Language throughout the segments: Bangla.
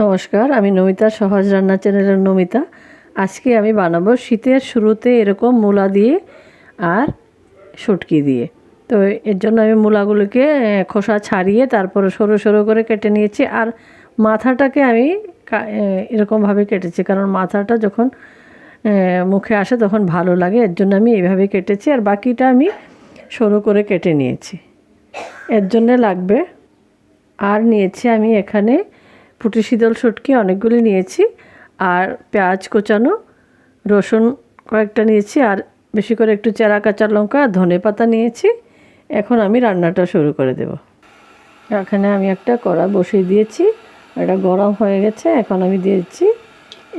নমস্কার, আমি নমিতা, সহজ রান্না চ্যানেলের নমিতা। আজকে আমি বানাবো শীতের শুরুতে এরকম মূলা দিয়ে আর শুটকি দিয়ে। তো এর জন্য আমি মূলাগুলোকে খোসা ছাড়িয়ে তারপরে সরু সরু করে কেটে নিয়েছি আর মাথাটাকে আমি এরকমভাবে কেটেছি কারণ মাথাটা যখন মুখে আসে তখন ভালো লাগে। এর জন্য আমি এইভাবে কেটেছি আর বাকিটা আমি সরু করে কেটে নিয়েছি। এর জন্যে লাগবে, আর নিয়েছি আমি এখানে পুঁটি শীতল শুটকি অনেকগুলি নিয়েছি আর পেঁয়াজ কোচানো, রসুন কয়েকটা নিয়েছি আর বেশি করে একটু চেরা কাঁচা লঙ্কা আর ধনে পাতা নিয়েছি। এখন আমি রান্নাটা শুরু করে দেব। এখানে আমি একটা কড়া বসিয়ে দিয়েছি। এটা গরম হয়ে গেছে, এখন আমি দিয়েছি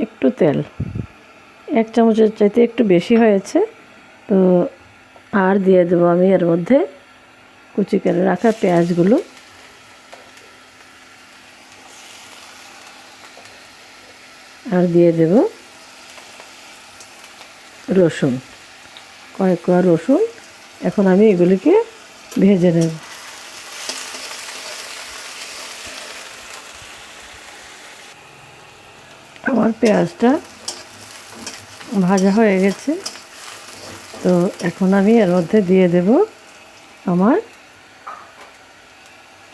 একটু তেল। এক চামচের চাইতে একটু বেশি হয়েছে, তো আর দিয়ে দেবো আমি এর মধ্যে কুচি করে রাখা পেঁয়াজগুলো। আর দিয়ে দেব রসুন। কয়েক কোয়া রসুন এখন আমি এগুলিকে ভেজে নেব। আমার পেঁয়াজটা ভাজা হয়ে গেছে। তো এখন আমি এর মধ্যে দিয়ে দেব আমার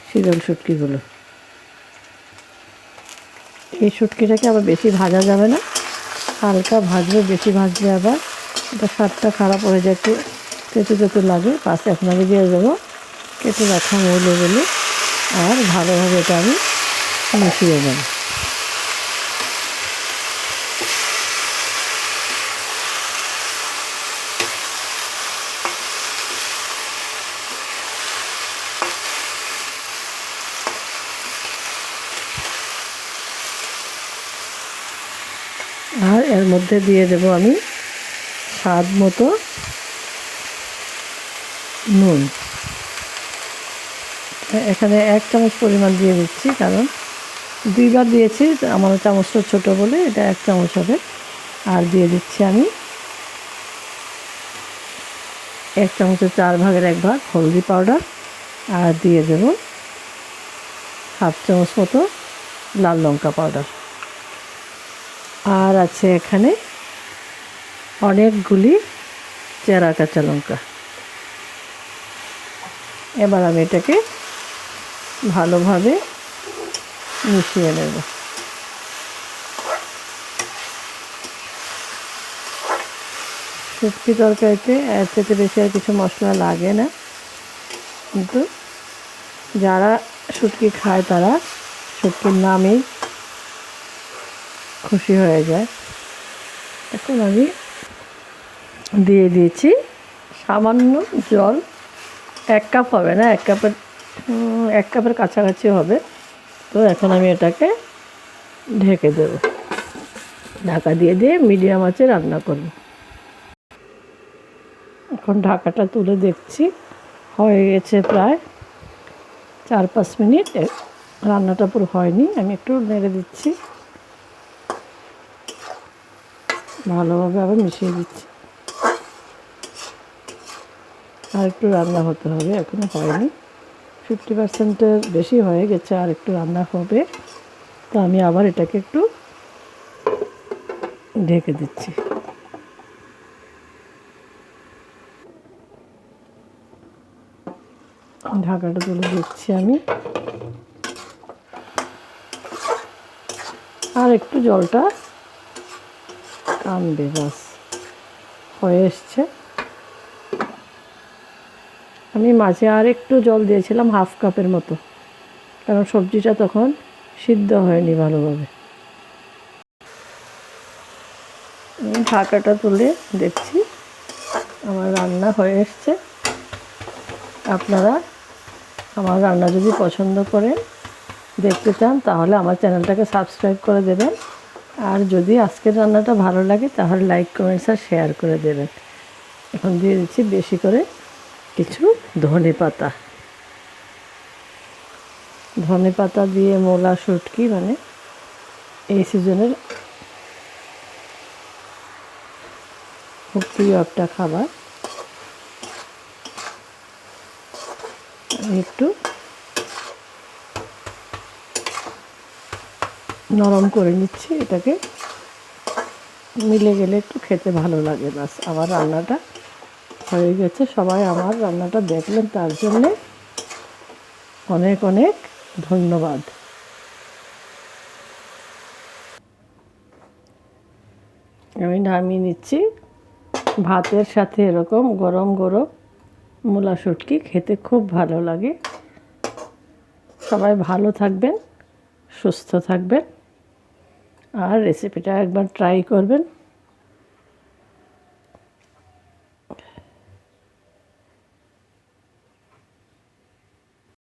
শীতল শুটকিগুলো। এই শুটকিটাকে আবার বেশি ভাজা যাবে না। হালকা ভাজবে, বেশি ভাজলে আবার। এটা স্বাদটা খারাপ হয়ে যাচ্ছে একটু যেতে লাগে। পাশে আপনাকে দিয়ে দেবো কেটে রাখা মৌলগুলো। আর ভালোভাবে এটা আমি মিশিয়ে নেব আর এর মধ্যে দিয়ে দেব আমি স্বাদ মতো নুন। এখানে এক চামচ পরিমাণ দিয়ে দিচ্ছি, কারণ দুইবার দিয়েছি, আমার চামচটা ছোটো বলে এটা এক চামচ হবে। আর দিয়ে দিচ্ছি আমি এক চামচের চার ভাগের এক ভাগ হলদি পাউডার। আর দিয়ে দেব হাফ চামচ মতো লাল লঙ্কা পাউডার। আর আছে এখানে অনেকগুলি চেরা কাঁচা লঙ্কা। এবার আমি এটাকে ভালোভাবে মিশিয়ে নেব। শুটকি তরকারিতে এর থেকে বেশি আর কিছু মশলা লাগে না। কিন্তু যারা শুটকি খায় তারা শুটকির নামেই খুশি হয়ে যায়। এখন আমি দিয়ে দিয়েছি সামান্য জল। এক কাপ হবে না, এক কাপের এক কাপের কাছাকাছি হবে। তো এখন আমি এটাকে ঢেকে দেব। ঢাকা দিয়ে দিয়ে মিডিয়াম আঁচে রান্না করব। এখন ঢাকাটা তুলে দেখছি, হয়ে গেছে প্রায় চার পাঁচ মিনিট। রান্নাটা পুরো হয়নি, আমি একটু নেড়ে দিচ্ছি। ভালোভাবে আবার মিশিয়ে দিচ্ছি। আর একটু রান্না হতে হবে, এখনও হয়নি। ফিফটি পার্সেন্টের বেশি হয়ে গেছে আর একটু রান্না হবে। তো আমি আবার এটাকে একটু ঢেকে দিচ্ছি। ঢাকাটা তুলে দিচ্ছি আমি। আর একটু জলটা টানবে বাস হয়ে এসছে। আমি মাঝে আর একটু জল দিয়েছিলাম হাফ কাপের মতো, কারণ সবজিটা তখন সিদ্ধ হয়নি ভালোভাবে। ঢাকাটা তুলে দেখছি, আমার রান্না হয়ে এসছে। আপনারা আমার রান্না যদি পছন্দ করেন, দেখতে চান, তাহলে আমার চ্যানেলটাকে সাবস্ক্রাইব করে দেবেন। আর যদি আজকের রান্নাটা ভালো লাগে, তাহলে লাইক কমেন্টস আর শেয়ার করে দেবেন। এখন দিয়ে দিচ্ছি বেশি করে কিছু ধনে পাতা। ধনে পাতা দিয়ে মোলা শুটকি মানে এই সিজনের খুব প্রিয় একটা খাবার। একটু নরম করে নিচ্ছি এটাকে। মিলে গেলে একটু খেতে ভালো লাগে বাস আমার রান্নাটা হয়ে গেছে। সবাই আমার রান্নাটা দেখলেন, তার জন্যে অনেক অনেক ধন্যবাদ। আমি নামিয়ে নিচ্ছি। ভাতের সাথে এরকম গরম গরম মূলা শুটকি খেতে খুব ভালো লাগে। সবাই ভালো থাকবেন, সুস্থ থাকবেন। আর রেসিপিটা একবার ট্রাই করবেন।